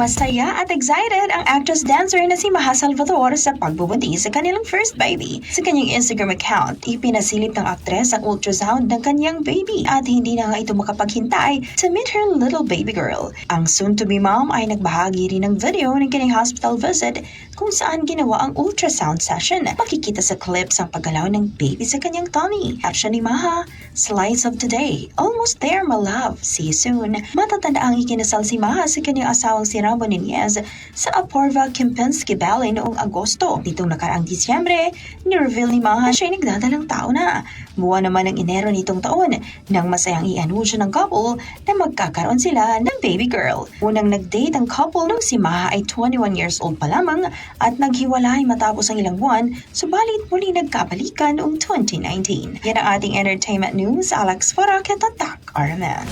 Masaya at excited ang actress-dancer na si Maha Salvador sa pagbubuntis sa kanilang first baby. Sa kanyang Instagram account, ipinasilip ng aktres ang ultrasound ng kanyang baby at hindi na nga ito makapaghintay to meet her little baby girl. Ang soon-to-be mom ay nagbahagi rin ng video ng kanyang hospital visit kung saan ginawa ang ultrasound session. Makikita sa clips ang paggalaw ng baby sa kanyang tummy. Caption ni Maha, Slice of today. Almost there, my love. See you soon. Matatanda ang ikinasal si Maha sa kanyang asawang si Rambo Nunez sa Aporva Kempinski Valley noong Agosto. Nitong nakaraang Disyembre, ni-reveal ni Maha siya ay nagdadalang tao na. Buwan naman ng Enero nitong taon nang masayang i-anunsyo ng couple na magkakaroon sila ng baby girl. Unang nag-date ang couple nung si Maha ay 21 years old pa lamang at naghiwalay matapos ang ilang buwan, subalit muli nagkabalikan noong 2019. Yan ang ating entertainment news. Alex Faraket at Tak Araman.